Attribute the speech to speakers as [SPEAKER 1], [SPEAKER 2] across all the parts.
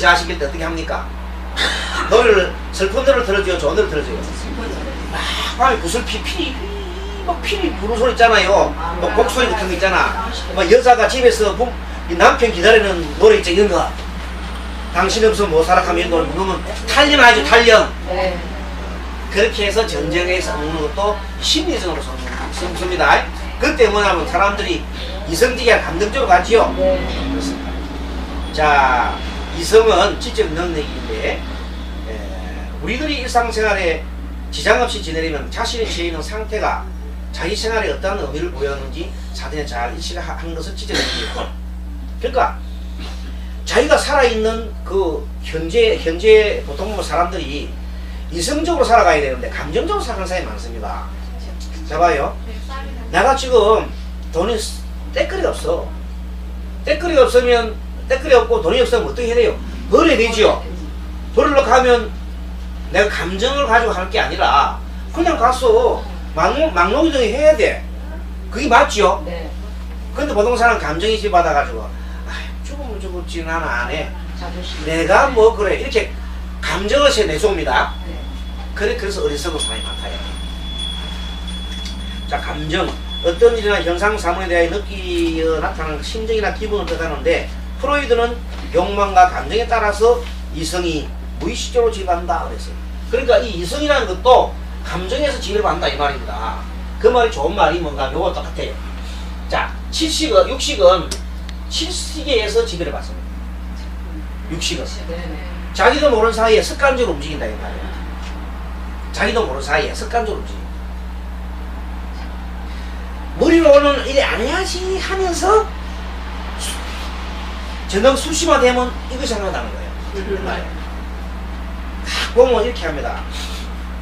[SPEAKER 1] 자식일 때 어떻게 합니까? 노래를 슬픈 노래를 들어줘요, 좋은 노래를 들어줘요. 막 밤에 구슬 피, 피, 막 피리 부는 소리 있잖아요. 뭐 곡소리 같은 거 있잖아. 막 여자가 집에서 부, 이 남편 기다리는 노래 있죠, 이런 거. 당신 없으면 못 살아가면 이런 노래 부르면 탈련.
[SPEAKER 2] 네.
[SPEAKER 1] 그렇게 해서 전쟁에서 먹는 것도 심리적으로 씁니다. 그때 뭐냐면 사람들이 이성적이야 감정적으로 가지요.
[SPEAKER 2] 네.
[SPEAKER 1] 자, 이성은 지적 능력인데 에, 우리들이 일상생활에 지장 없이 지내려면 자신이 처해 상태가 자기 생활에 어떠한 의미를 부여하는지 사전에 잘 인식을 하- 하는 것은 지적 능력이에요. 그러니까 자기가 살아있는 그 현재 현재 보통 뭐 사람들이 이성적으로 살아가야 되는데 감정적으로 살아가는 사람이 많습니다. 자 봐요. 내가 지금 돈이 떼거리가 없어. 떼거리가 없으면 떼거리 없고 돈이 없으면 어떻게 해야 돼요? 벌어야 되지요. 벌으러 가면 내가 감정을 가지고 할게 아니라 그냥 가서 막노기등이 해야 돼. 그게 맞지요?
[SPEAKER 2] 네.
[SPEAKER 1] 근데 보통 사람 감정이 집받아가지고 아 죽으면 죽었지 나는 안 해.
[SPEAKER 2] 자존심.
[SPEAKER 1] 내가 뭐 그래 이렇게 감정을 제 내줍니다.
[SPEAKER 2] 네.
[SPEAKER 1] 그래 그래서 어리석은 사람이 많아요. 자 감정 어떤 일이나 현상 사물에 대하여 느끼어 나타나는 심정이나 기분을 뜻하는데 프로이드는 욕망과 감정에 따라서 이성이 무의식적으로 지배한다 그랬어요. 그러니까 이 이성이라는 것도 감정에서 지배를 받는다 이 말입니다. 그 말이 좋은 말이 뭔가 요거 똑같아요. 자 칠식은 육식은 칠식에서 지배를 받습니다. 육식은
[SPEAKER 2] 네.
[SPEAKER 1] 자기도 모르는 사이에 습관적으로 움직인다 이 말이에요. 자기도 모르는 사이에 습관적으로 움직여. 머리로는 이래 안 해야지 하면서 수- 저녁 수시화 되면 이거 생각나는 거예요. 딱 보면 이렇게 합니다.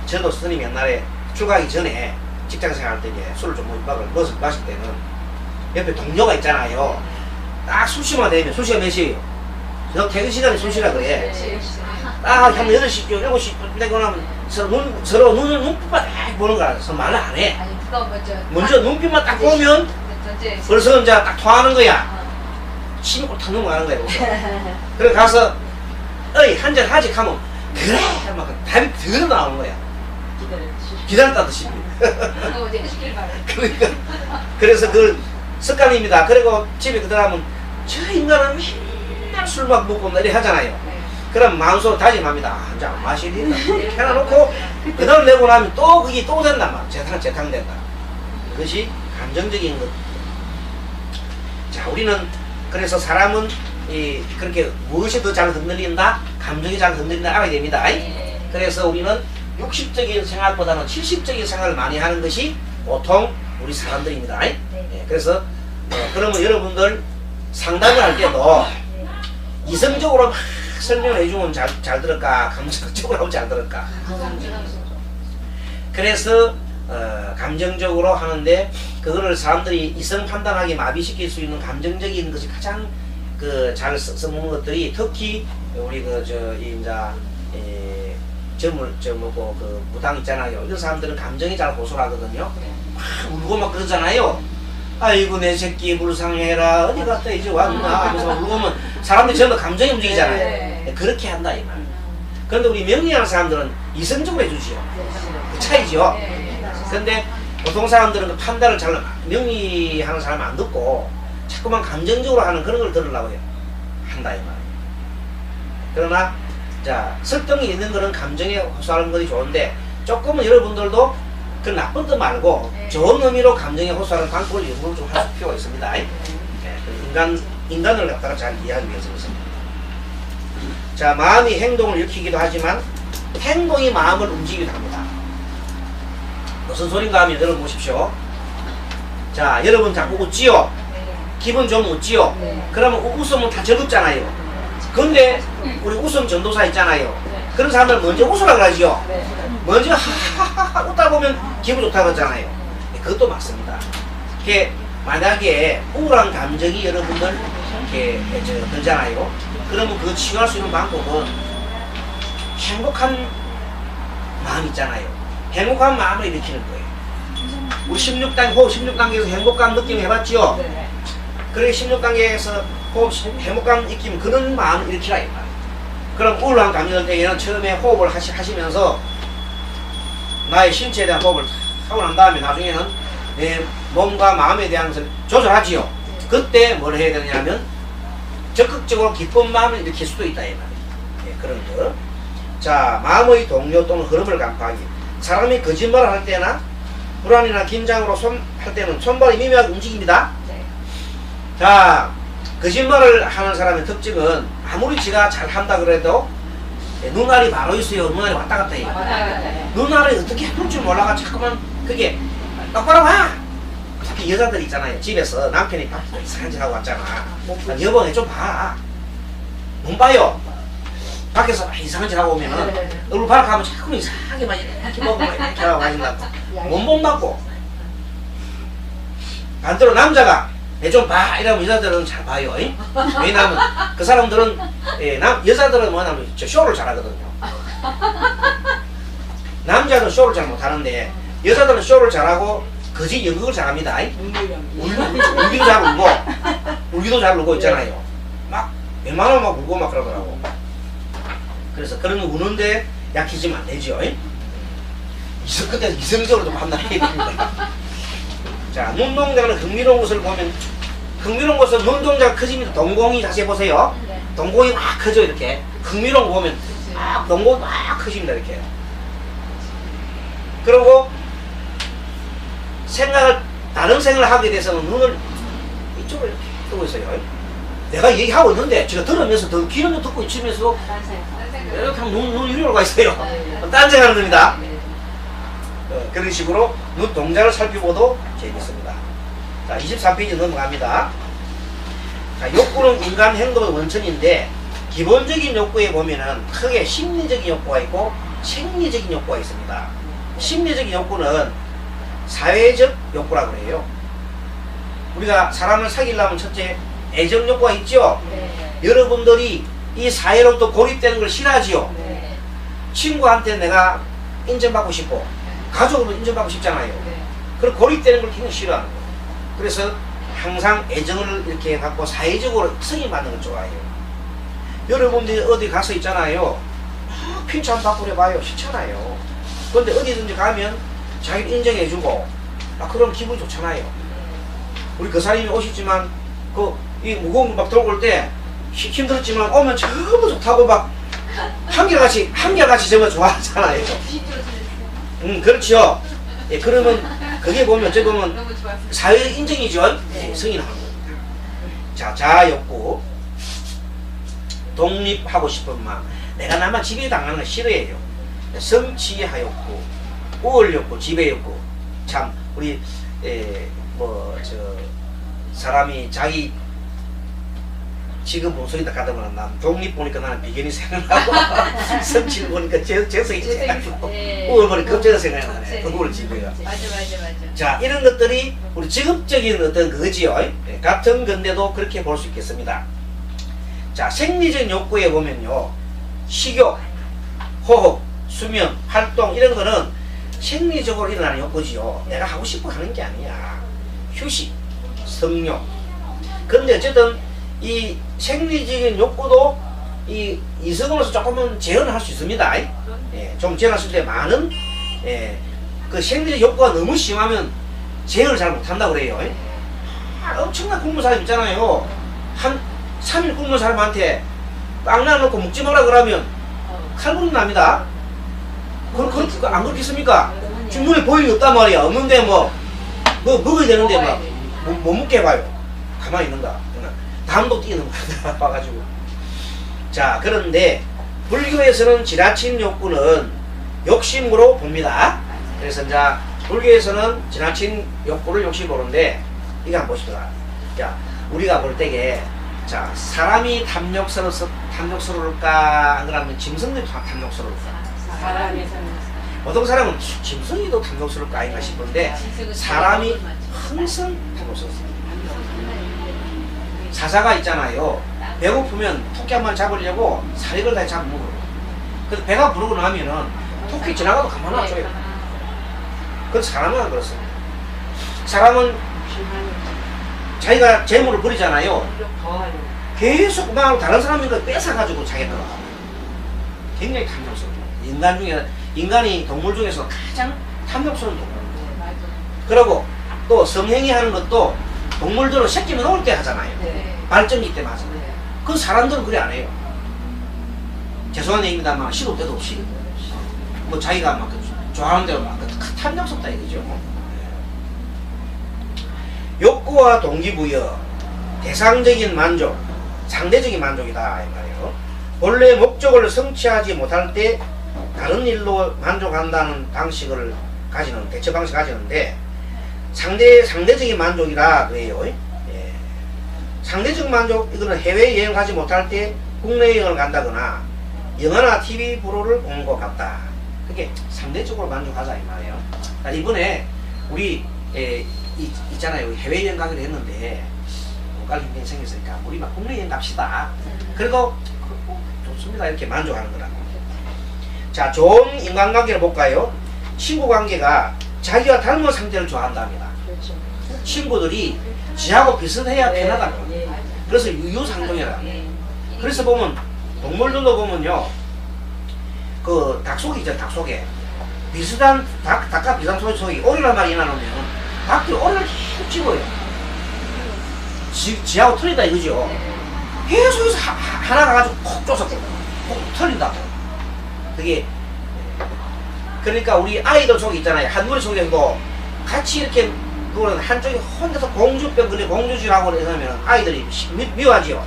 [SPEAKER 1] 저도 스님 옛날에 출가하기 전에 직장 생활할 때 이제 술을 좀 먹을 마실, 마실 때는 옆에 동료가 있잖아요. 딱 수시만 되면 수시가 몇 시에요? 저 퇴근 시간에 수시라 그래.
[SPEAKER 2] 네.
[SPEAKER 1] 딱 하면 8시, 7시 되고 나면 서로, 눈, 서로 눈을 눈빛만 딱 보는 거야. 서로 말을 안 해.
[SPEAKER 2] 먼저
[SPEAKER 1] 눈빛만 딱 보면 벌써 이제 딱 통하는 거야. 침이 꼴탁 넘어가는. 벌써. 그래 가서 어이 한 잔 하지 하면 그래 막 답이 더 나오는 거야.
[SPEAKER 2] 이제 시킬 말을
[SPEAKER 1] 그러니까 그래서 그 습관입니다. 그리고 집에 그들하면 저 인간은 맨날 술만 먹고 내리 하잖아요.
[SPEAKER 2] 네.
[SPEAKER 1] 그럼 마음속으로 다짐합니다. 아, 한잔 마시리다. 해놔놓고 그날 내고 나면 또 그게 또 된단 말이야. 재탕, 재탕 된다. 그것이 감정적인 것. 자, 우리는 그래서 사람은 이 그렇게 무엇이 더 잘 흔들린다? 감정이 잘 흔들린다 알아야 됩니다.
[SPEAKER 2] 네.
[SPEAKER 1] 그래서 우리는 60적인 생각보다는 70적인 생각을 많이 하는 것이 보통 우리 사람들입니다. 예, 그래서 어, 그러면 여러분들 상담을 할 때도 이성적으로 막 설명을 해주면 잘, 잘 들을까 감정적으로 하면 잘 들을까 그래서 어, 감정적으로 하는데 그거를 사람들이 이성 판단하게 마비시킬 수 있는 감정적인 것이 가장 그잘 써먹는 것들이 특히 우리 그저 인자 에, 점을 저 뭐고 그 무당 있잖아요 이런 사람들은 감정이 잘 호소하거든요 막 울고 막 그러잖아요 아이고 내 새끼 불쌍해라 어디 갔다 이제 왔나 하면서 울고 오면 사람들이 전부 감정이 움직이잖아요
[SPEAKER 2] 네.
[SPEAKER 1] 그렇게 한다 이 말. 그런데 우리 명리하는 사람들은 이성적으로 해주지요. 그 차이죠. 근데 보통 사람들은 그 판단을 잘 명리하는 사람 안 듣고 자꾸만 감정적으로 하는 그런 걸 들으려고 해요. 한다 이 말. 그러나 자 설득이 있는 거는 감정에 호소하는 것이 좋은데 조금은 여러분들도 그 나쁜 뜻 말고
[SPEAKER 2] 네.
[SPEAKER 1] 좋은 의미로 감정에 호소하는 방법을 연구를 좀 할 필요가 있습니다. 네, 그 인간 인간을 갖다가 잘 이해하기 위해서 그렇습니다. 자, 마음이 행동을 일으키기도 하지만 행동이 마음을 움직이기도 합니다. 무슨 소린가 하면 여러분 보십시오. 자, 여러분 자꾸 웃지요? 기분 좀 웃지요?
[SPEAKER 2] 네.
[SPEAKER 1] 그러면 우- 웃으면 다 즐겁잖아요. 근데 우리 웃음 전도사 있잖아요. 그런 사람들 먼저 웃으라 그러지요. 먼저 하하하하 웃다 보면 기분 좋다 그러잖아요. 네, 그것도 맞습니다. 이게 만약에 우울한 감정이 여러분들 이렇게 저, 들잖아요. 그러면 그거 치유할 수 있는 방법은 행복한 마음 있잖아요. 행복한 마음을 일으키는 거예요. 우리 16단, 호흡 16단계에서 행복감 느낌 해봤지요?
[SPEAKER 2] 네.
[SPEAKER 1] 그래 16단계에서 호흡, 행복감 느낌 그런 마음을 일으키라 이 말이에요. 그럼 우울한 감정일 때에는 처음에 호흡을 하시, 하시면서 나의 신체에 대한 호흡을 하고 난 다음에 나중에는 내 몸과 마음에 대한 것을 조절하지요. 그때 뭘 해야 되냐면 적극적으로 기쁜 마음을 일으킬 수도 있다 이 말이에요. 예, 그런 거. 자, 마음의 동요 또는 흐름을 간파하기. 사람이 거짓말을 할 때나 불안이나 긴장으로 손 할 때는 손발이 미묘하게 움직입니다.
[SPEAKER 2] 네.
[SPEAKER 1] 자, 거짓말을 하는 사람의 특징은 아무리 지가 잘 한다 그래도 예, 눈알이 바로 있어요. 눈알이 왔다 갔다 해요. 눈알을 어떻게 해볼 줄 몰라가 자꾸만 그게 똑바로 봐. 특히 여자들 있잖아요. 집에서 남편이 밥 이상한 짓 하고 왔잖아. 아, 여보, 좀 봐. 못 봐요. 밖에서 막 이상한 짓 하고 오면은 얼굴 바락하면 자꾸 이상하게 막 이렇게 먹고 막 이렇게 하고 마신다고. 못 본다고. 반대로 남자가 내좀 봐. 이러면 여자들은 잘 봐요. 잉? 왜냐하면 그 사람들은 예, 남, 여자들은 뭐냐면 저 쇼를 잘하거든요. 남자는 쇼를 잘 못하는데 여자들은 쇼를 잘하고 거짓 연극을 잘합니다. 잉? 울, 울기도 잘 울고 울기도 잘 울고 있잖아요. 막 웬만하면 막 울고 막 그러더라고. 그래서 그런 거 우는데 약해지면 안 되죠. 그때 이성적으로도 판단해야 됩니다. 자, 눈동자는 흥미로운 것을 보면 흥미로운 것은 눈동자가 커집니다. 동공이 다시 해보세요.
[SPEAKER 2] 네.
[SPEAKER 1] 동공이 막 커져 이렇게 흥미로운 거 보면 막 동공이 막 커집니다 이렇게. 그리고 생각을 다른 생각을 하게 돼서는 눈을 이쪽으로 뜨고 있어요. 내가 얘기하고 있는데 제가 들으면서 더거 듣고 있으면서 이렇게 하면 눈, 눈 위로 가 있어요. 딴 생각하는 겁니다. 어, 그런 식으로 눈 동작을 살펴보도 재밌습니다. 자, 23페이지 넘어갑니다. 자, 욕구는 인간 행동의 원천인데 기본적인 욕구에 보면은 크게 심리적인 욕구가 있고 생리적인 욕구가 있습니다. 심리적인 욕구는 사회적 욕구라고 해요. 우리가 사람을 사귀려면 첫째 애정 욕구가 있죠. 여러분들이 이 사회로부터 고립되는 걸 싫어하지요. 친구한테 내가 인정받고 싶고 가족으로 인정받고 싶잖아요. 그럼 고립되는 걸 굉장히 싫어하는 거예요. 그래서 항상 애정을 이렇게 갖고 사회적으로 승인받는 걸 좋아해요. 여러분들이 어디 가서 있잖아요. 막 핀찬 바꾸려 봐요. 싫잖아요. 근데 어디든지 가면 자기를 인정해주고 아, 그럼 기분 좋잖아요. 우리 그 사람이 오시지만 그 이 무거운 거막 들고 올때 힘들었지만 오면 전부 좋다고 막 한결같이 한결같이 정말 좋아하잖아요. 음 그렇죠. 예 그러면 그게 보면 어찌 보면. 사회 인정이죠.
[SPEAKER 2] 네.
[SPEAKER 1] 겁니다. 자, 자욕구. 독립하고 싶은 마음. 내가 나만 지배당하는 거 싫어해요. 성취하였고, 우월욕구, 지배욕구. 참, 우리, 에, 뭐, 저, 사람이 자기, 지금 목소리다 가다 보면 난 독립 보니까 나는 비견이 생각나고, 성취를 보니까 재, 재성이 생각나고,
[SPEAKER 2] 네.
[SPEAKER 1] 우월 보니까 겁재가 생각나네. 그걸 지배가.
[SPEAKER 2] 맞아 맞아 맞아.
[SPEAKER 1] 자, 이런 것들이 우리 직업적인 어떤 그거지요. 예, 같은 건데도 그렇게 볼 수 있겠습니다. 자, 생리적 욕구에 보면요. 식욕, 호흡, 수면, 활동 이런 거는 생리적으로 일어나는 욕구지요. 내가 하고 싶어 하는 게 아니야. 휴식, 성욕. 근데 어쨌든 이 생리적인 욕구도 이 이성으로서 조금은 제한을 할수 있습니다. 예, 좀 제한했을 때 많은 예, 그 생리적 욕구가 너무 심하면 제어를 잘 못한다고 그래요. 예? 아, 엄청난 굶는 사람 있잖아요. 한 3일 굶는 사람한테 빵 나놓고 먹지 마라 그러면 칼부림 납니다. 그, 그, 그, 안 그렇겠습니까? 지금 눈에 보이는 게 없단 말이야. 없는데 뭐, 뭐 먹어야 되는데 막, 못, 못 먹게 봐요. 가만히 있는가. 담도 뛰어넘는다. 봐가지고. 자, 그런데 불교에서는 지나친 욕구는 욕심으로 봅니다. 그래서 이제 불교에서는 지나친 욕구를 욕심 보는데 이거 한번 보시다. 자, 우리가 볼 때게 자 사람이 탐욕스러워서 탐욕스러울까 안 그러면 짐승들이 탐- 탐욕스러울까? 보통 사람은 짐승이도 탐욕스러울까 아닌가 싶은데 사람이 항상 탐욕스럽습니다. 사자가 있잖아요. 배고프면 토끼 한 마리 잡으려고 사리를 다 잡아먹어요. 그래서 배가 부르고 나면은 토끼 지나가도 가만 안 놔줘요. 그 사람은 안 그렇습니다. 사람은 자기가 재물을 버리잖아요. 계속 막 다른 사람인 걸 뺏어가지고 자기가 굉장히 탐욕스러워. 인간 중에 인간이 동물 중에서 가장 탐욕스러운.
[SPEAKER 2] 맞아요.
[SPEAKER 1] 그리고 또 성행위 하는 것도 동물들은 새끼는 나올 때 하잖아요.
[SPEAKER 2] 네.
[SPEAKER 1] 발전기 때문에 하잖아요.
[SPEAKER 2] 네.
[SPEAKER 1] 그 사람들은 그래 안 해요. 죄송한 얘기입니다만 시도 때도 없이 뭐 자기가 막 좋아하는 대로 막 탐욕스럽다 이거죠. 예. 욕구와 동기부여, 대상적인 만족, 상대적인 만족이다 이 말이에요. 본래 목적을 성취하지 못할 때 다른 일로 만족한다는 방식을 가지는 대처 방식 을 가지는데 상대 상대적인 만족이라 그래요. 예. 상대적 만족 이거는 해외 여행 가지 못할 때 국내 여행을 간다거나 영화나 TV 프로를 보는 것 같다. 그게 상대적으로 만족하자 이 말이에요. 아, 이번에 우리 에, 이, 있잖아요 해외 여행 가기로 했는데 못갈 힘이 생겼으니까 우리 막 국내 여행 갑시다. 그리고 좋습니다 이렇게 만족하는 거라고. 자 좋은 인간관계를 볼까요? 친구 관계가 자기와 닮은 상태를 좋아한답니다. 친구들이 지하고 비슷해야 편하다고.
[SPEAKER 2] 예.
[SPEAKER 1] 그래서 유유상종이라.
[SPEAKER 2] 예.
[SPEAKER 1] 그래서 보면 동물들도 보면요 그 닭속이 있잖아 닭속에 비슷한 닭, 닭과 비슷한 소리 속에 오리란 말이 나누면 닭들이 오리를 계속 집어요 지, 지하고 틀리다 이거죠 계속해서 하, 하- 하나 가가지고 콕 쪼서 콕 틀린다고 그게 그러니까 우리 아이들 속에 있잖아요 한누리 속에도 같이 이렇게 그거는 한쪽이 혼자서 공주병 걸려 공주질하고 그러면 아이들이 미, 미워하지요.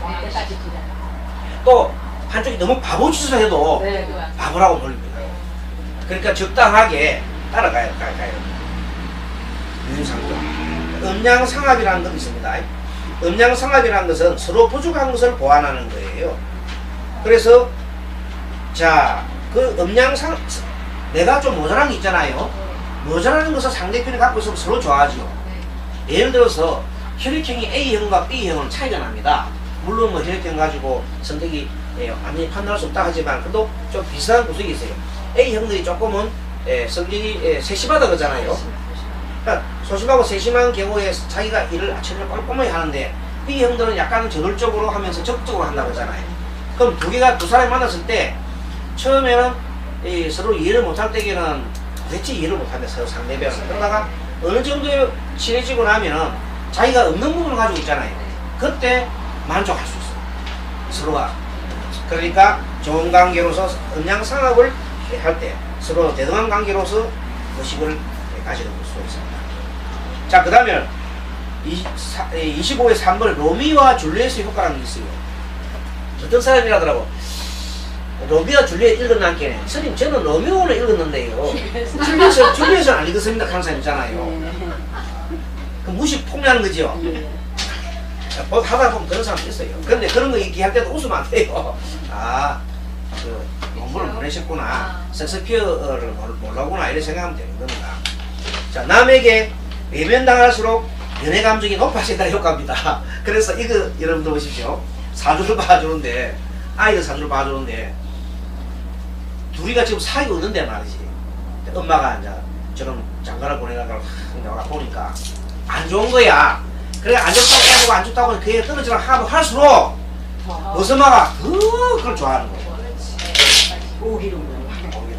[SPEAKER 1] 또 한쪽이 너무 바보 짓을 해도
[SPEAKER 2] 네. 그
[SPEAKER 1] 바보라고 놀립니다. 그러니까 적당하게 따라가야 가야 가요. 유상도 음양 상합이라는 것이 있습니다. 음양 상합이라는 것은 서로 부족한 것을 보완하는 거예요. 그래서 자 그 음양 상 내가 좀 모자란 게 있잖아요. 모자라는 것을 상대편이 갖고 있으면 서로 좋아하지요.
[SPEAKER 2] 네.
[SPEAKER 1] 예를 들어서 혈액형이 A형과 B형은 차이가 납니다. 물론 뭐 혈액형 가지고 선택이 예, 완전히 판단할 수 없다 하지만 그래도 좀 비슷한 구석이 있어요. A형들이 조금은 예, 성질이 예, 세심하다 그러잖아요. 그러니까 소심하고 세심한 경우에 자기가 일을 아침에 꼼꼼하게 하는데 B형들은 약간 저돌적으로 하면서 적극적으로 한다고 하잖아요. 그럼 두 개가 두 사람이 만났을 때 처음에는 이 서로 이해를 못할 때에는 도대체 이해를 못한다 서로 상대방을 그러다가 어느 정도 친해지고 나면은 자기가 없는 부분을 가지고 있잖아요. 그때 만족할 수 있어요. 서로가. 그러니까 좋은 관계로서 음양상합을 할 때 서로 대등한 관계로서 의식을 가지는 수 있습니다. 자, 그 다음에 25의 3번 로미오와 줄리엣의 효과라는 게 있어요. 어떤 사람이라더라고. 로미오와 줄리엣 읽었나께 스님 저는 로미오는 읽었는데요. 줄리엣은, 줄리엣은 안 읽었습니다. 사람 있잖아요. 그 무시 폭로하는 거죠. 뭐 하다 보면 그런 사람 있어요. 근데 그런 거 얘기할 때도 웃으면 안 돼요. 아, 그 공부를 보내셨구나. 섹스피어를 몰- 몰라구나. 이렇게 생각하면 되는 겁니다. 자, 남에게 외면당할수록 연애 감정이 높아진다는 효과입니다. 그래서 이거 여러분 들 보십시오. 사주를 봐주는데, 아이들 사주를 봐주는데, 둘이가 지금 사이가 없는데 말이지. 엄마가 이제 저런 장가를 보내다가 내가 보니까 안 좋은 거야. 그래 안 좋다고 해가지고 안 좋다고 그 애가 떨어지라 하면 할수록 무슨 엄마가 더 그걸 좋아하는 거야.
[SPEAKER 2] 오기로.
[SPEAKER 1] 오히려.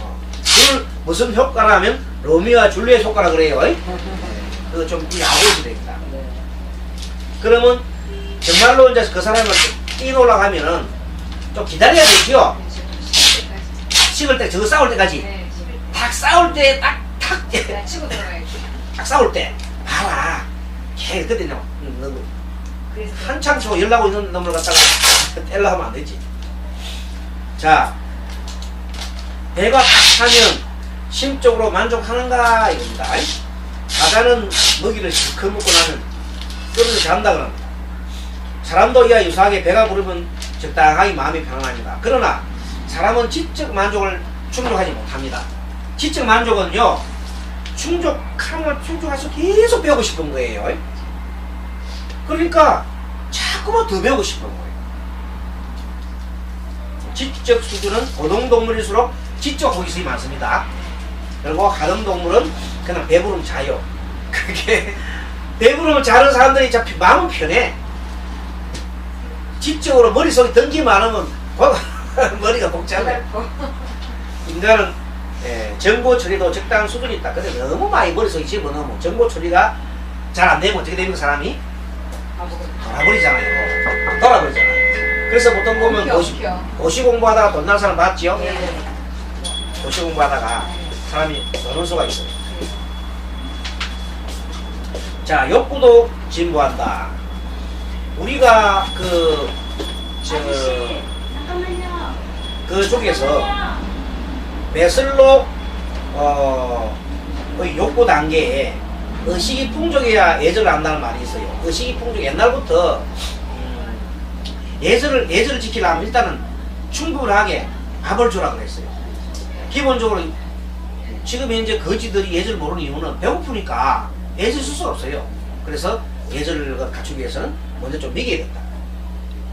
[SPEAKER 1] 어. 그걸 무슨 효과라면 로미오와 줄리엣 효과라 그래요. 그좀 야구시 됩니다. 그러면 정말로 이제 그 사람을 뛰어 올라가면은 좀 기다려야 되죠. 식을 때, 저거 싸울 때까지.
[SPEAKER 2] 네.
[SPEAKER 1] 딱 싸울 때, 딱, 탁,
[SPEAKER 2] 네. 치고 들어가야지.
[SPEAKER 1] 딱 싸울 때. 봐라. 걔, 그때 너, 너,
[SPEAKER 2] 그래서
[SPEAKER 1] 한참 저 연락하고 있는 놈을 갖다가 뗄라 하면 안 되지. 자, 배가 딱 차면 심적으로 만족하는가 이겁니다. 바다는 먹이를 실컷 먹고 나면 떨어져 잔다 그럽니다. 사람도 이와 유사하게 배가 부르면 적당하게 마음이 평안합니다. 그러나 사람은 지적 만족을 충족하지 못합니다. 지적 만족은요, 충족함을 충족해서 계속 배우고 싶은 거예요. 그러니까 자꾸만 더 배우고 싶은 거예요. 지적 수준은 고동동물일수록 지적 호기심이 많습니다. 그리고 가등동물은 그냥 배부름 자요. 그게 배부름을 자는 사람들이 참 마음은 편해. 지적으로 머릿속에 던지 많으면 거- 머리가 복잡해. 인간은 예, 정보 처리도 적당한 수준이 있다. 근데 너무 많이 머릿속에 집어넣으면 정보 처리가 잘 안 되면 어떻게 됩니까 사람이? 돌아버리잖아요. 돌아버리잖아요. 그래서 보통 보면 고시. 고시 공부하다가 돈날 사람 봤지요?
[SPEAKER 2] 네.
[SPEAKER 1] 고시 공부하다가 사람이 노는 수가 있어요. 자, 욕구도 진보한다. 우리가 그, 저. 그
[SPEAKER 3] 잠깐만요.
[SPEAKER 1] 매슬로, 어, 욕구 단계에 의식이 풍족해야 예절을 한다는 말이 있어요. 의식이 풍족, 옛날부터, 음, 예절을, 예절을 지키려면 일단은 충분하게 밥을 주라 그랬어요. 기본적으로 지금 현재 거지들이 예절 모르는 이유는 배고프니까 예절 쓸 수가 없어요. 그래서 예절을 갖추기 위해서는 먼저 좀 먹여야겠다.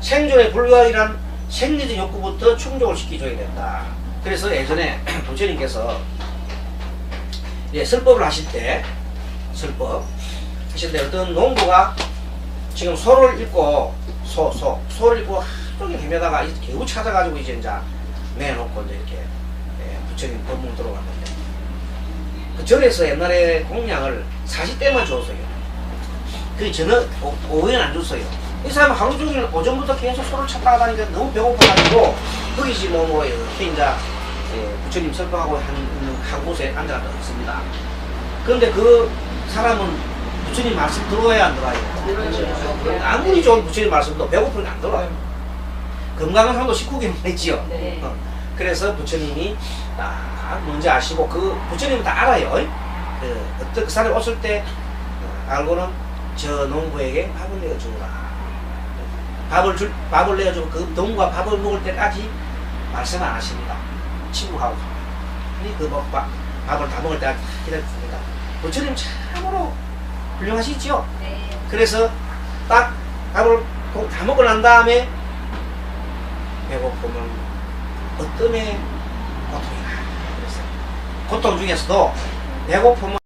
[SPEAKER 1] 생존에 불가이란 생리적 욕구부터 충족을 시켜줘야 된다. 그래서 예전에 부처님께서 예, 설법을 하실 때 설법 하실 때 어떤 농부가 지금 소를 읽고 소, 소, 소를 읽고 종일 헤매다가 겨우 찾아가지고 이제 이제 매놓고 이제 이렇게 예, 부처님 법문 들어갔는데 그 절에서 옛날에 공양을 40대만 줬어요. 그 저는 오- 오후에는 안 줬어요. 이 사람은 하루 종일 오전부터 계속 소를 찾다가 다니까 너무 배고파가지고 거기지 뭐, 뭐, 이렇게 이제 예, 부처님 설법하고 한, 한 곳에 앉아서 있습니다. 그런데 그 사람은 부처님 말씀 들어야 안 들어요? 아무리 좋은 부처님 말씀도 배고프면 안 들어요. 건강한 사람도 식후기만 했지요.
[SPEAKER 2] 네.
[SPEAKER 1] 어, 그래서 부처님이 딱 뭔지 아시고 그 부처님은 다 알아요. 그 어떤 그 사람이 왔을 때 어, 알고는 저 농부에게 밥을 내어주라. 밥을 줄 밥을 내어주고 그 농부가 밥을 먹을 때까지 말씀 안 하십니다. 친구하고 아니 그 뭐, 밥, 밥을 다 먹을 때까지 기다립니다. 부처님 참으로 훌륭하시죠.
[SPEAKER 2] 네.
[SPEAKER 1] 그래서 딱 밥을 고- 다 먹고 난 다음에 배고프면 어떤 고통이나 그래서 고통 중에서도 배고픔은